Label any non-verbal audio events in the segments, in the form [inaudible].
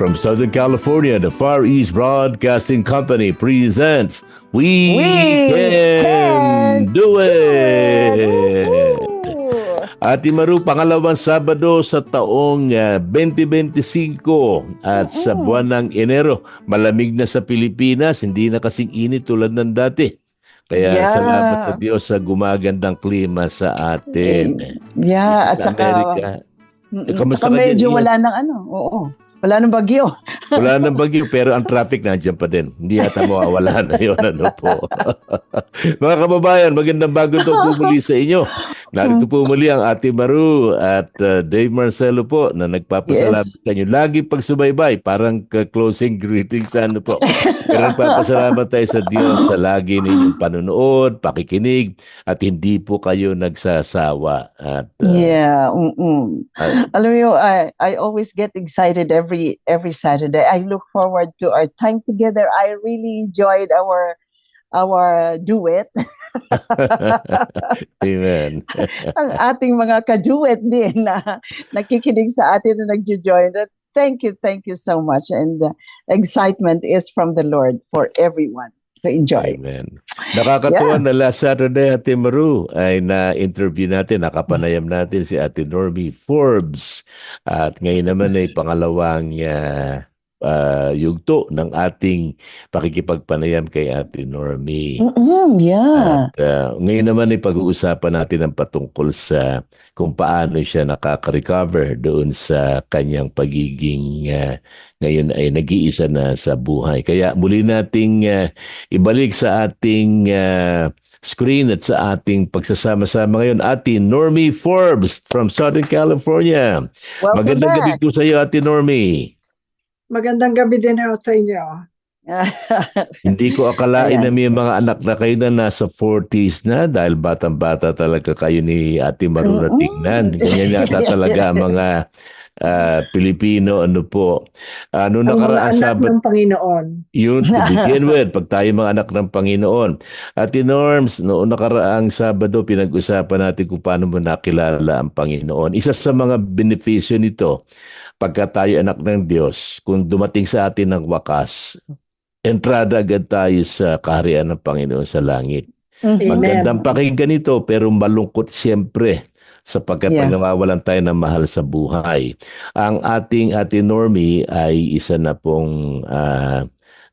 From Southern California, the Far East Broadcasting Company presents We, We Can, Can Do It! Ati Maru, pangalawang Sabado sa taong ah, 2025 at sa buwan ng Enero. Malamig na sa Pilipinas, hindi na kasing init tulad ng dati. Kaya Yeah. salamat sa Diyos sa gumagandang klima sa atin. Yeah, at Sa saka, Amerika, Mm-mm. Eh, kamusta Tsaka ka dyan, medyo Ian? wala nang ano. Oo. Wala nang bagyo. [laughs] Wala nang bagyo, pero ang traffic nandiyan pa din. Hindi yata mawawala na yun. Ano po. [laughs] Mga kababayan, magandang bago to po sa inyo. Narito po muli ang Ate Maru at uh, Dave Marcelo po na nagpapasalamat Yes. sa inyo. Lagi pagsubaybay, parang closing greetings ano po. Pero nagpapasalamat tayo sa Diyos sa lagi ninyong panonood, pakikinig, at hindi po kayo nagsasawa. At uh, yeah. Mm-mm. Ah. Alam mo, I, I always get excited every every Saturday. I look forward to our time together. I really enjoyed our our duet. [laughs] Amen. ang ating mga ka-duet din na nakikinig sa atin na nagjo-join. Uh, Thank you, thank you so much. And uh, excitement is from the Lord for everyone to enjoy. Amen. Nakakatuwa na last Saturday, Ate Maru, ay na-interview natin, nakapanayam natin si Ate Normie Forbes. At ngayon naman ay pangalawang uh, uh, yugto ng ating pakikipagpanayam kay Ate Normie. Mm-mm, yeah. At uh, ngayon naman ay pag-uusapan natin ang patungkol sa kung paano siya nakaka-recover doon sa kanyang pagiging uh, ngayon ay nag-iisa na sa buhay. Kaya muli nating uh, ibalik sa ating uh, screen at sa ating pagsasama-sama ngayon, Ate Normie Forbes from Southern California. Welcome Magandang gabi back. po sa iyo, Ate Normie. Magandang gabi din ho sa inyo. [laughs] Hindi ko akalain Ayan. na may mga anak na kayo na nasa 40s na dahil batang-bata talaga kayo ni Ate Maru na tingnan. Ganyan yata [laughs] talaga mga ah, Pilipino. Ano po. Ano Ang mga nakaraan anak Sabat ng Panginoon. yun to [laughs] begin with, pag tayo mga anak ng Panginoon. Ate Norms, noong nakaraang Sabado, pinag-usapan natin kung paano mo nakilala ang Panginoon. Isa sa mga benepisyo nito, pagka tayo anak ng Diyos, kung dumating sa atin ng wakas, entrada agad tayo sa kaharian ng Panginoon sa langit. Mhm. Amen. Magandang pakinggan ito, pero malungkot siyempre sapagkat Yeah. pag nawawalan tayo ng mahal sa buhay. Ang ating Ate Normie ay isa na pong ah,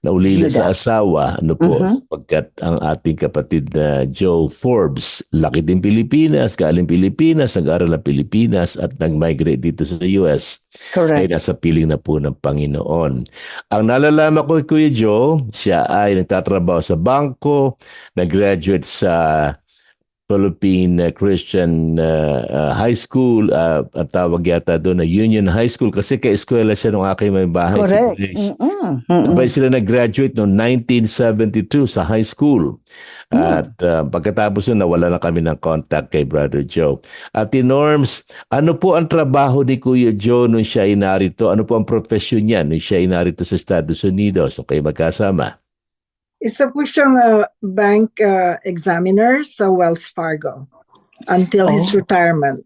naulila sa asawa, ano po, Mhm. sapagkat ang ating kapatid na Joe Forbes, laki din Pilipinas, galing Pilipinas, nag-aral ng Pilipinas at nag-migrate dito sa US ay Correct. nasa piling na po ng Panginoon. Ang nalalaman ko Kuya Joe, siya ay nagtatrabaho sa bangko, nag-graduate sa Philippine uh, Christian uh, uh, High School, uh, at tawag yata doon na Union High School kasi ka-eskwela siya nung aking may bahay. si Correct. Mm-mm. Mm-mm. Sabay sila nag-graduate noong 1972 sa high school. At uh, pagkatapos nun, nawala na kami ng contact kay Brother Joe. At Norms, ano po ang trabaho ni Kuya Joe nung siya ay narito? Ano po ang profesyon niya nung siya ay narito sa Estados Unidos? Okay, magkasama. Isa po siyang uh, bank uh, examiner sa Wells Fargo until his Oh. retirement.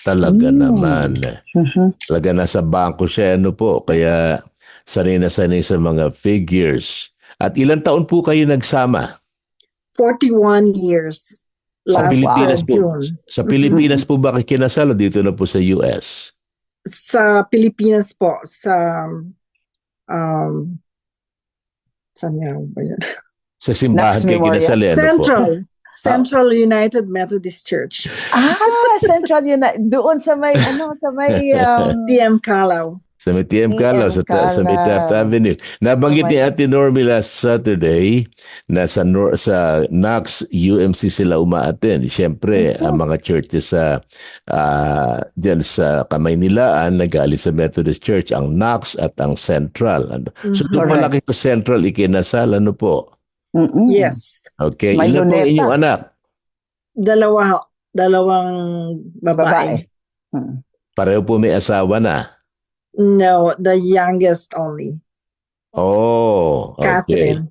Talaga Mm. naman. Mhm. Talaga nasa bangko siya, ano po. Kaya sanay na sanay sa mga figures. At ilang taon po kayo nagsama? 41 years. Sa Last Pilipinas uh, po. June. Sa Pilipinas po ba kinasal dito na po sa US? Sa Pilipinas po. Sa um, saan nga ba yun? Sa simbahan Knox kayo Memorial. kinasal, eh, ano po? Central. Central United Methodist Church. Ah, Central United. Doon sa may, ano, sa may, [laughs] um, DM Calao. Sa may TM sa, ta- sa may. Taft Avenue. Nabanggit Oh ni Ate Normie last Saturday na sa, Nor- sa Knox UMC sila umaattend. Siyempre, Mhm. ang mga churches sa ah, dyan sa Kamaynilaan, nagali sa Methodist Church, ang Knox at ang Central. Ano? So, Mhm. doon Correct. malaki sa Central, ikinasal. Ano po? Mm-mm. Yes. Okay. May Ilan po inyong anak? Dalawa, dalawang Babae. babae. Mm. Pareho po may asawa na. No, the youngest only. Oh, okay. Catherine.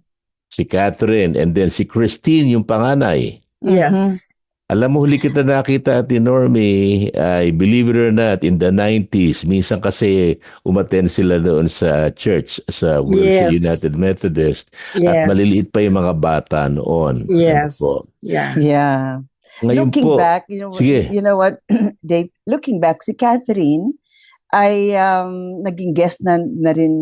Si Catherine and then si Christine yung panganay. Yes. Alam mo, huli kita nakita at Normie, I believe it or not, in the 90s, minsan kasi umaten sila doon sa church, sa Wilshire Yes. United Methodist, Yes. at maliliit pa yung mga bata noon. Yes. Ano po. Yeah. Yeah. Ngayon looking po, back, you know, Sige. you know what, [clears throat] Dave, looking back, si Catherine ay um, naging guest na, na rin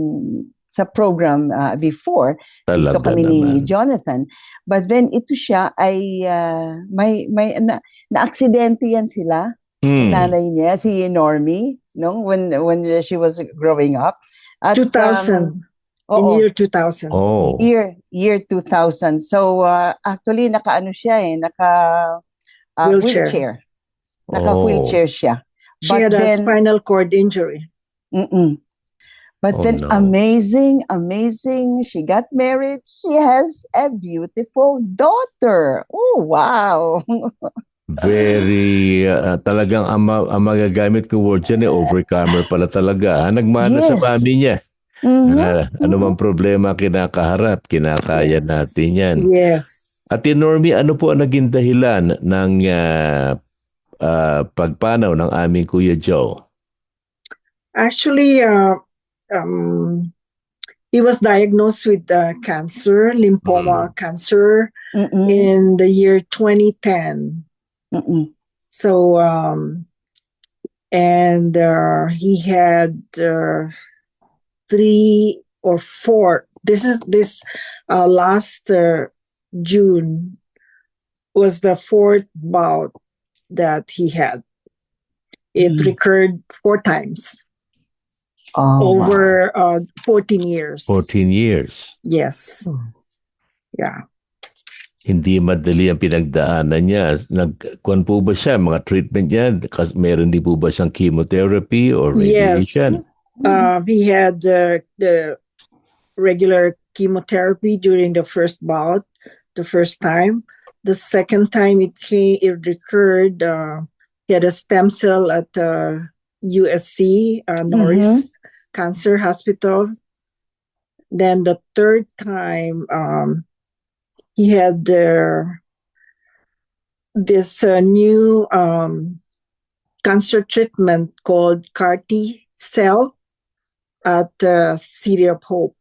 sa program uh, before. Ito talaga kami ni naman. Jonathan. But then ito siya ay uh, may may na, na-aksidente yan sila. Hmm. Nanay niya si Normie no when when she was growing up. At, 2000. um, In oo, year 2000. Oh. year year 2000. So uh, actually nakaano siya eh, naka uh, Wheelchair. wheelchair. Naka Oh. wheelchair siya. She But had a then- spinal cord injury. Mm-mm. But Oh, then no. amazing, amazing. She got married. She has a beautiful daughter. Oh, wow. [laughs] Very, uh, talagang ang, ma- ang magagamit ko word dyan eh, overcomer pala talaga. Ha? Nagmana sa Yes. mami niya. Mhm. Ah, ano mang problema kinakaharap, kinakaya Yes. natin yan. Yes. Ate Normie, ano po ang naging dahilan ng ah, ah, pagpanaw ng aming Kuya Joe? Actually, uh, um, he was diagnosed with uh, cancer, lymphoma cancer, Mm-mm. in the year 2010. Mm-mm. So, um, and uh, he had uh, three or four. This is this uh, last uh, June was the fourth bout that he had. It Mm. recurred four times Oh, wow. over uh, 14 years. 14 years. Yes. Oh. Yeah. Hindi madali ang pinagdaanan niya. Nagkuhan po ba siya, mga treatment niya? Kas, meron din po ba siyang chemotherapy or Yes. radiation? Uh, he had uh, the regular chemotherapy during the first bout, the first time. The second time it came, it recurred. Uh, he had a stem cell at uh, USC, uh, Norris Cancer Hospital. Then the third time, um, he had uh, this uh, new um, cancer treatment called CAR-T cell at uh, City of Hope.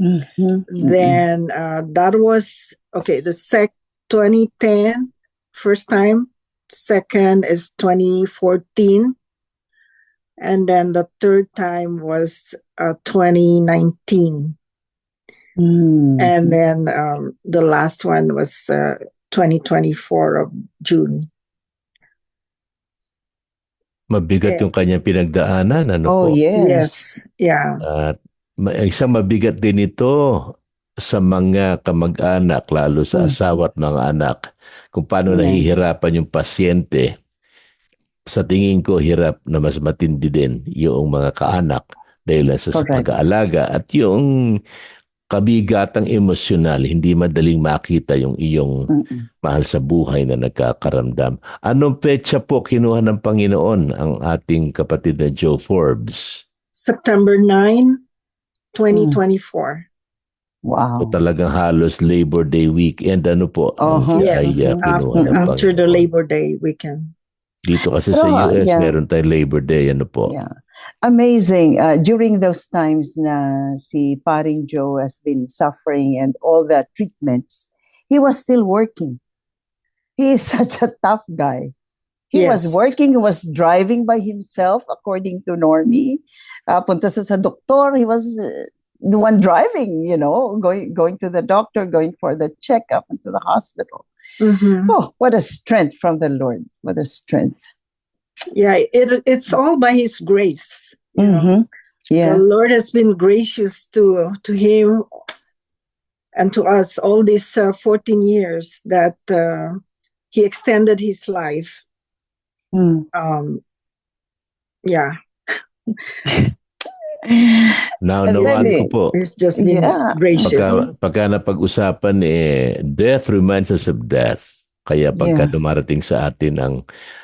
Mhm. Mhm. Then uh, that was okay. The sec 2010 first time. Second is 2014, and then the third time was uh, 2019, Mm. and then um, the last one was uh, 2024 of June. Mabigat Yeah. yung kanyang pinagdaanan. Ano oh, po? yes. Yeah. At ma- isang mabigat din ito sa mga kamag-anak, lalo sa Mm. asawa at mga anak, kung paano Yeah. nahihirapan yung pasyente. Sa tingin ko, hirap na mas matindi din yung mga kaanak dahil sa, sa pag-aalaga at yung kabigatang emosyonal, hindi madaling makita yung iyong Mm-mm. mahal sa buhay na nagkakaramdam. Anong petsa po kinuha ng Panginoon ang ating kapatid na Joe Forbes? September 9, 2024. Wow. So talagang halos Labor Day weekend ano po Uh-huh. ay Yes, uh, kinuha after, after the. Labor Day weekend. Dito kasi sa Pero, US yeah. meron tayong Labor Day ano po. Yeah. Amazing. Uh, during those times na si Paring Joe has been suffering and all the treatments, he was still working. He is [laughs] such a tough guy. He was Yes. working, he was driving by himself, according to Normie. Uh, punta sa, sa doktor, he was uh, the one driving, you know, going going to the doctor, going for the checkup and to the hospital. Mhm. Oh, what a strength from the Lord. What a strength. Yeah, it, it's all by His grace. Mhm. Yeah. The Lord has been gracious to to him and to us all these uh, 14 years that uh, He extended His life. Mm. Um, yeah, [laughs] [laughs] Naunawaan ko po. He's just been Yeah. gracious. Pagka, pagka napag-usapan eh, death reminds us of death. Kaya pagka Yeah. dumarating sa atin ang,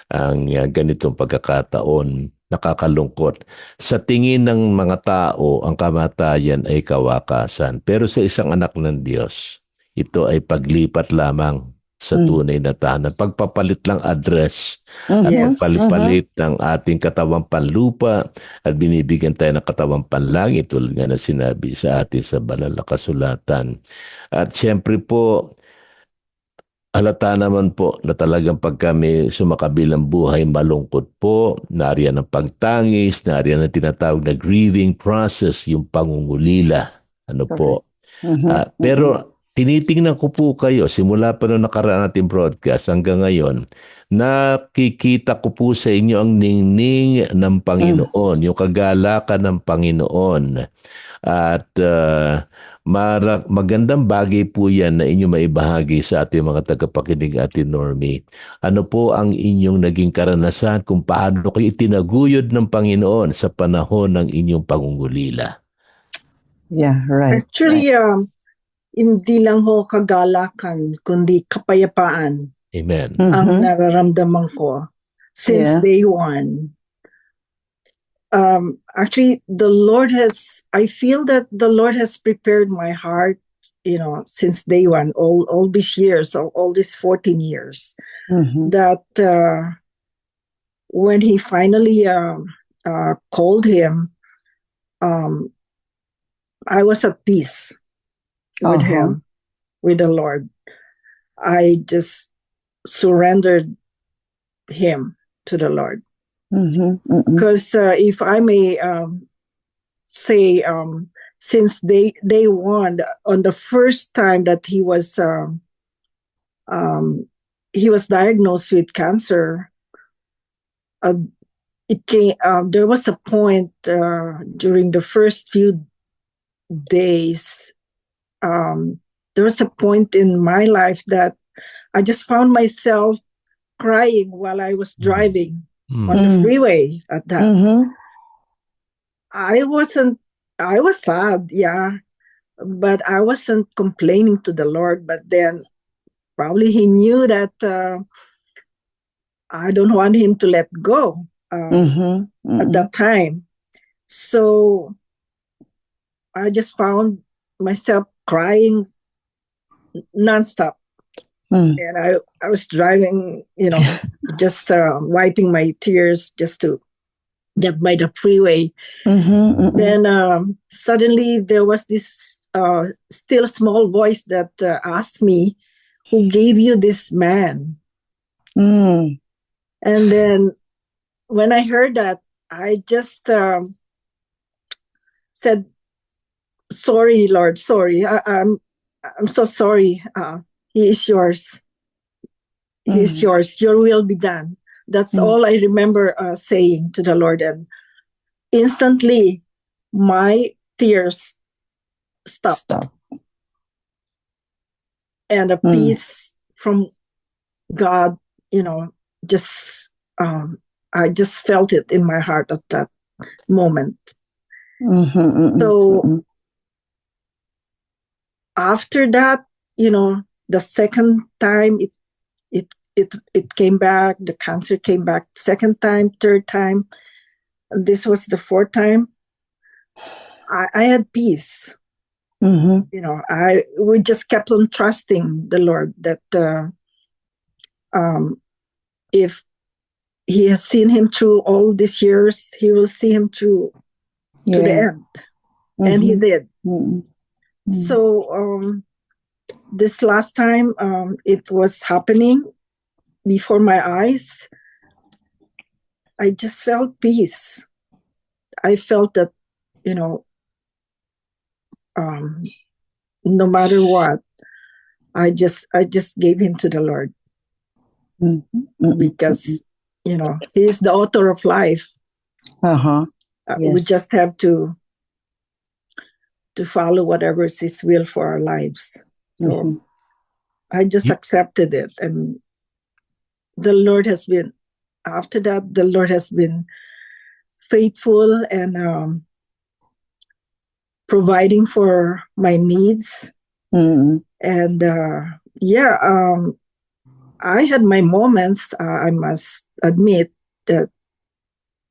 ang uh, ganitong pagkakataon, nakakalungkot. Sa tingin ng mga tao, ang kamatayan ay kawakasan. Pero sa isang anak ng Diyos, ito ay paglipat lamang sa Mm. tunay na tahanan. Pagpapalit lang address at Yes. pagpalit ng ating katawang panlupa at binibigyan tayo ng katawang panlangit tulad nga na sinabi sa atin sa banal na kasulatan. At siyempre po, halata naman po na talagang pag kami sumakabilang buhay malungkot po, nariyan ang pagtangis, nariyan ang tinatawag na grieving process, yung pangungulila. Ano po? Mhm. Ah, pero tinitingnan ko po kayo simula pa noong nakaraan natin broadcast hanggang ngayon, nakikita ko po sa inyo ang ningning ng Panginoon, yung kagalakan ng Panginoon. At ah, mara- magandang bagay po yan na inyo maibahagi sa ating mga tagapakinig atin Normie. Ano po ang inyong naging karanasan kung paano kayo itinaguyod ng Panginoon sa panahon ng inyong pangungulila? Yeah, right. Actually, um, hindi lang ho kagalakan, kundi kapayapaan Amen. ang Mhm. nararamdaman ko since Yeah. day one. Um, actually, the Lord has, I feel that the Lord has prepared my heart, you know, since day one, all, all these years, all, all these 14 years, Mhm. that uh, when He finally um, uh, called him, um, I was at peace with Uh-huh. Him, with the Lord. I just surrendered Him to the Lord. Mhm. Mhm. because uh, if I may um, say, um, since day day one, on the first time that he was um, um, he was diagnosed with cancer, uh, it came. Um, there was a point uh, during the first few days. Um, there was a point in my life that I just found myself crying while I was Mhm. driving Mm. on the Mm. freeway at that. Mhm. I wasn't, I was sad, yeah, but I wasn't complaining to the Lord. But then probably He knew that uh, I don't want Him to let go uh, Mhm. at that time. So I just found myself crying nonstop. Mm. And I, I was driving, you know, [laughs] just uh, wiping my tears just to get by the freeway. Mhm. Mhm. then um, suddenly there was this uh, still small voice that uh, asked me, "Who gave you this man?" Mm. And then when I heard that, I just um, said, "Sorry, Lord, sorry. I, I'm I'm so sorry. Uh, he is yours. He is Mm. yours. Your will be done." That's Mm. all I remember uh, saying to the Lord, and instantly my tears stopped. Stop. and a Mm. peace from God, you know, just um, I just felt it in my heart at that moment. Mhm. Mhm. So Mhm. After that, you know, the second time it it it it came back, the cancer came back second time, third time. This was the fourth time. I, I had peace. Mhm. you know i we just kept on trusting the lord that uh, um if he has seen him through all these years he will see him through to the Yeah. end and he Mhm. did Mhm. Mhm. so um this last time um it was happening before my eyes i just felt peace i felt that you know um no matter what i just i just gave him to the lord Mhm. Mhm. because you know he is the author of life Uh-huh. Uh, we just have to to follow whatever is his will for our lives so Mhm. I just accepted it. And the Lord has been, after that, the Lord has been faithful and um, providing for my needs Mm. and uh, yeah um, i had my moments uh, i must admit that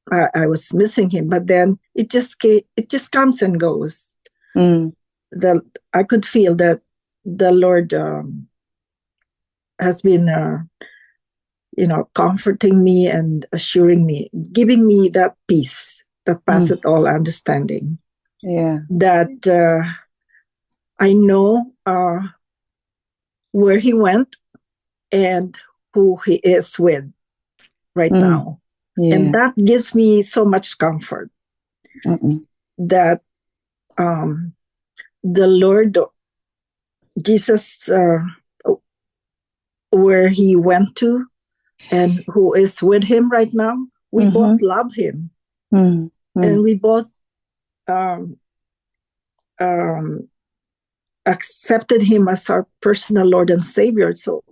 I, I was missing him but then it just it just comes and goes Mm. the i could feel that the lord um, has been uh, you know comforting me and assuring me giving me that peace that passeth all understanding Yeah. that uh, I know uh, where he went and who he is with right Mm. now. Yeah. And that gives me so much comfort Mm-mm. that um, the Lord Jesus, uh, where he went to and who is with him right now, we Mhm. both love him. Mm. Mm. and we both um, um, accepted him as our personal Lord and Savior. So,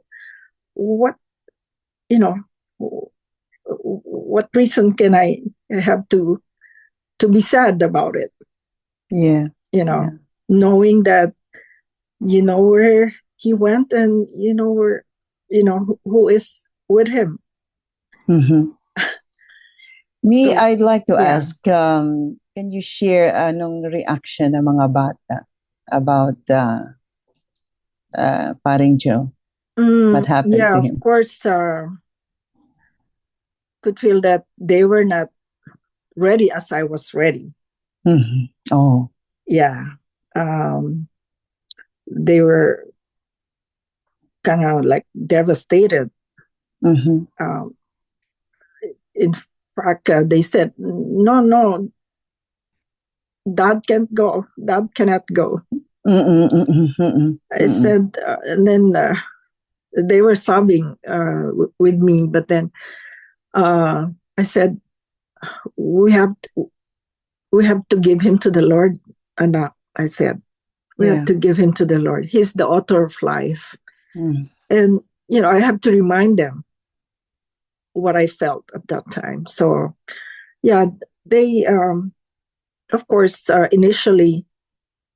what you know, what reason can I have to to be sad about it? Yeah. You know, Yeah. knowing that you know where he went and you know where you know who- who is with him. Mhm. [laughs] Me, So, I'd like to yeah. ask, um, can you share anong reaction ng mga bata about uh, uh, Paring Joe? Mm, What happened yeah, of course, uh, could feel that they were not ready as I was ready. Mhm. Oh. Yeah, um, they were kind of like devastated. Mhm. Um, in fact, uh, they said, "No, no, that can't go. That cannot go." Mm-mm, mm-mm, mm-mm, I said, uh, and then uh, they were sobbing uh, w- with me. But then uh, I said, "We have to, we have to give him to the Lord." And uh, I said, "We Yeah. have to give him to the Lord. He's the author of life." Mm. And you know, I have to remind them what I felt at that time. So, yeah, they, um, of course, uh, initially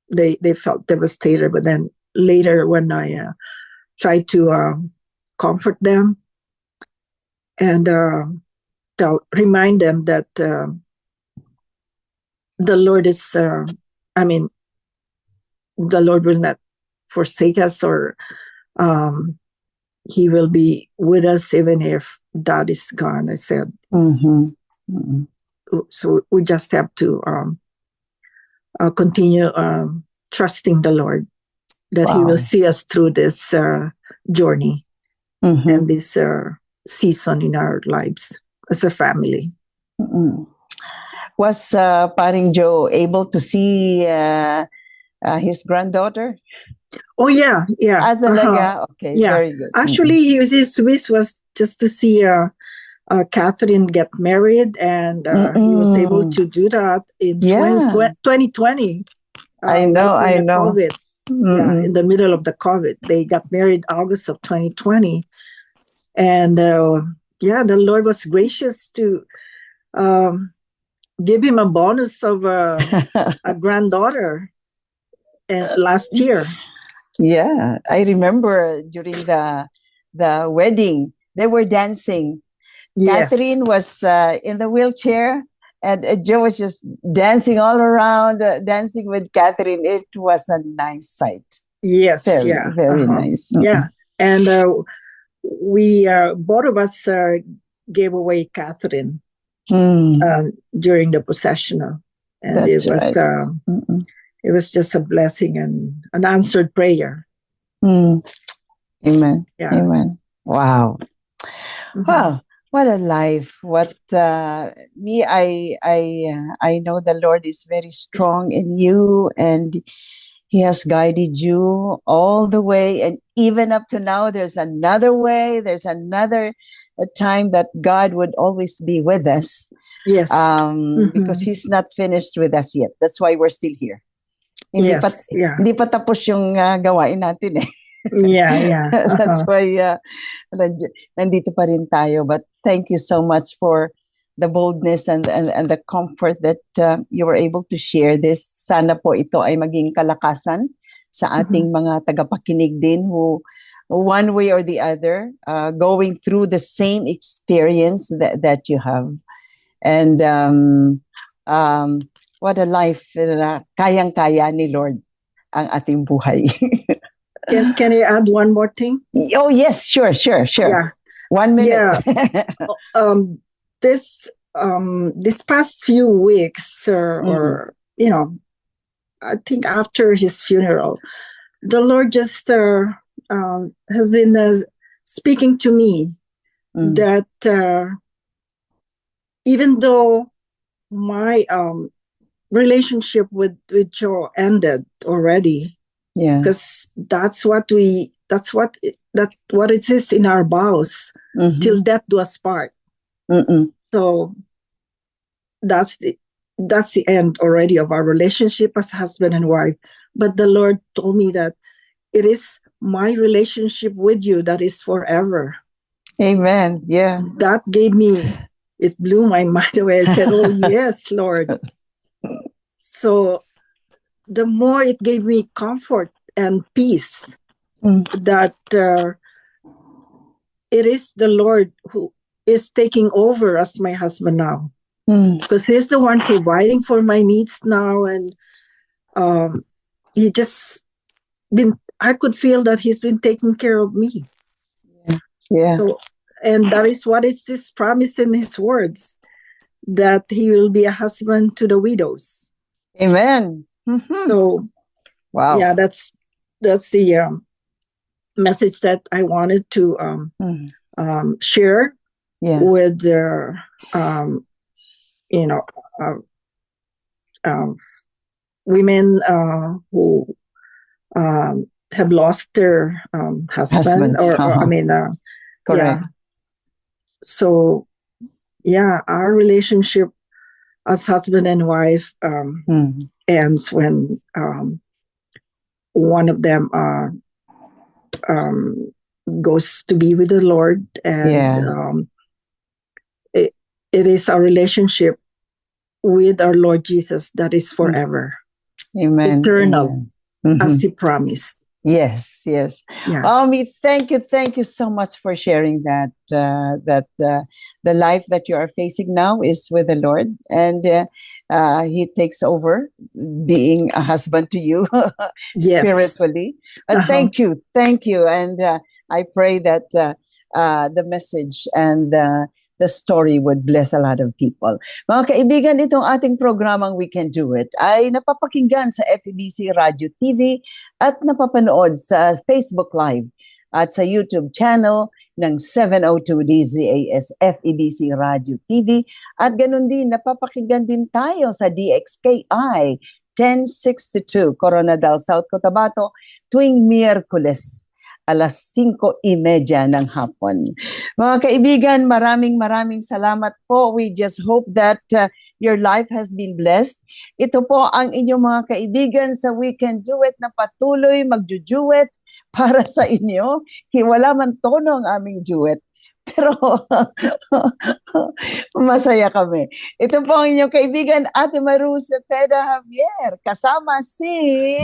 they they felt devastated, but then later when I uh, tried to um, comfort them and uh, tell remind them that um the Lord is, uh, I mean, the Lord will not forsake us or um, he will be with us even if dad is gone i said Mhm. Mm-mm. so we just have to um, uh, continue um, trusting the lord that he will see us through this uh, journey Mhm. and this uh, season in our lives as a family Mm-mm. Was uh, Paring Joe able to see uh, uh, his granddaughter? oh yeah yeah Ah, uh-huh. talaga? Okay, Yeah. very good. actually he was, his wish was just to see uh, uh, Catherine get married, and uh, he was able to do that in Yeah. 20, 2020. I know, I know. COVID. Yeah, in the middle of the COVID. They got married August of 2020. And uh, yeah, the Lord was gracious to um, give him a bonus of a, [laughs] a granddaughter uh, last year. yeah, I remember during the the wedding, they were dancing. Yes. Catherine was uh, in the wheelchair, and uh, Joe was just dancing all around, uh, dancing with Catherine. It was a nice sight. Yes. Very, yeah. very uh-huh. nice. Yeah. And uh, we, uh, both of us uh, gave away Catherine Mm, um, during the processional. And That's it was right. uh, mm, it was just a blessing and an answered prayer. mm. Amen. Yeah. Amen. Wow. Mhm. Wow, what a life! What uh, me, I, I, uh, I know the Lord is very strong in you, and He has guided you all the way, and even up to now, there's another way. There's another uh, time that God would always be with us, Yes. um, because Mhm. He's not finished with us yet. That's why we're still here. Hindi pa, yes. Yeah. hindi pa tapos yung uh, gawain natin eh. Yeah. Yeah. [laughs] That's Uh-huh. why uh, nand- nandito pa rin tayo. But thank you so much for the boldness and, and, and the comfort that uh, you were able to share this. Sana po ito ay maging kalakasan sa ating mga tagapakinig din who one way or the other uh, going through the same experience that, that you have. And um, um, what a life na kayang-kaya ni Lord ang ating buhay. [laughs] Can, can I add one more thing? oh yes, sure, sure, sure. Yeah. One minute. [laughs] um this um this past few weeks or, or you know i think after his funeral the lord just uh, um, has been uh, speaking to me Mm. that uh, even though my um relationship with with joe ended already yeah. because that's what we that's what it- that what it is in our vows Mhm. till death do us part Mm-mm. so that's the that's the end already of our relationship as husband and wife but the lord told me that it is my relationship with you that is forever Amen. Yeah. that gave me it blew my [laughs] mind away i said oh [laughs] yes lord so the more it gave me comfort and peace Mm. that uh, it is the lord who is taking over as my husband now Mm. because he's the one providing for my needs now and um he just been i could feel that he's been taking care of me Yeah. so and that is what is this promise in his words that he will be a husband to the widows Amen. Mhm. so Wow. yeah that's that's the um, message that i wanted to um, Mm. um, share Yeah. with uh, um, you know uh, um, women uh, who um, have lost their um, husband Husbands, or, or uh-huh. I mean uh, Correct. yeah. so yeah our relationship as husband and wife um, Mm. ends when um, one of them uh, um, goes to be with the Lord, and Yeah. um, it, it is our relationship with our Lord Jesus that is forever, Amen. Eternal. Amen. Mhm. as He promised. Yes, yes. Yeah. Omi, thank you, thank you so much for sharing that. Uh, that uh, the life that you are facing now is with the Lord, and uh, uh, He takes over, being a husband to you [laughs] Yes. spiritually. But Uh-huh. thank you, thank you, and uh, I pray that uh, uh, the message and uh, the story would bless a lot of people. Mga kaibigan, itong ating programang We Can Do It ay napapakinggan sa FEBC Radio TV at napapanood sa Facebook Live at sa YouTube channel ng 702 DZAS FEBC Radio TV at ganun din napapakinggan din tayo sa DXKI 1062 Coronadal South Cotabato tuwing Miyerkules alas 5.30 ng hapon. Mga kaibigan, maraming maraming salamat po. We just hope that uh, your life has been blessed. Ito po ang inyong mga kaibigan sa We Can Do It na patuloy magjujuet para sa inyo. Wala man tono ang aming duet. Pero [laughs] masaya kami. Ito po ang inyong kaibigan, Ate Maru Cepeda Javier, kasama si...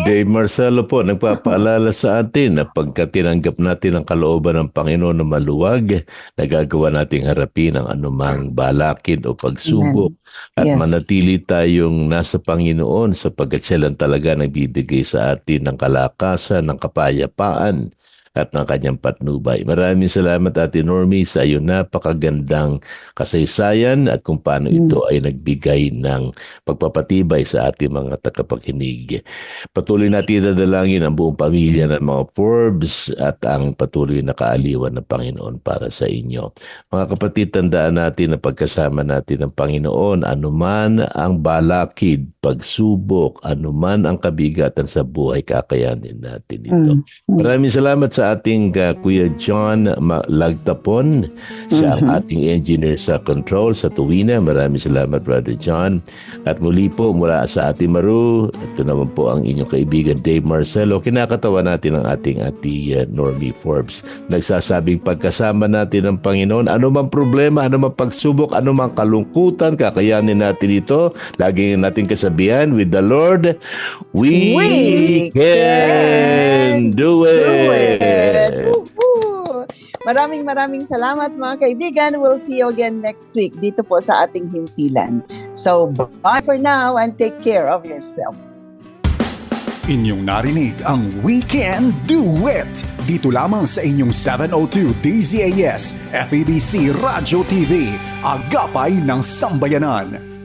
Dave Marcelo po, nagpapaalala sa atin na pagka tinanggap natin ang kalooban ng Panginoon na maluwag, nagagawa nating harapin ang anumang balakid o pagsubok at Yes. manatili tayong nasa Panginoon sapagkat siya lang talaga nagbibigay sa atin ng kalakasan, ng kapayapaan at ng kanyang patnubay. Maraming salamat Ate Normie sa iyong napakagandang kasaysayan at kung paano Mm. ito ay nagbigay ng pagpapatibay sa ating mga tagapakinig. Patuloy natin dadalangin ang buong pamilya ng mga Forbes at ang patuloy na kaaliwan ng Panginoon para sa inyo. Mga kapatid, tandaan natin na pagkasama natin ng Panginoon, anuman ang balakid, pagsubok, anuman ang kabigatan sa buhay, kakayanin natin ito. Mm. Maraming salamat sa sa ating uh, Kuya John Lagtapon. Siya ang Mhm. ating engineer sa control sa Tuwina. Maraming salamat, Brother John. At muli po mula sa ating Maru, ito naman po ang inyong kaibigan Dave Marcelo. Kinakatawa natin ang ating ati uh, Normie Forbes. Nagsasabing pagkasama natin ng Panginoon, ano man problema, ano man pagsubok, ano man kalungkutan, kakayanin natin ito. Lagi natin kasabihan, with the Lord, we, We can, do it. Do it! Woohoo! Maraming maraming salamat mga kaibigan. We'll see you again next week dito po sa ating himpilan. So, bye for now and take care of yourself. Inyong narinig ang Weekend Duet dito lamang sa inyong 702 DZAS FABC Radio TV, Agapay ng Sambayanan.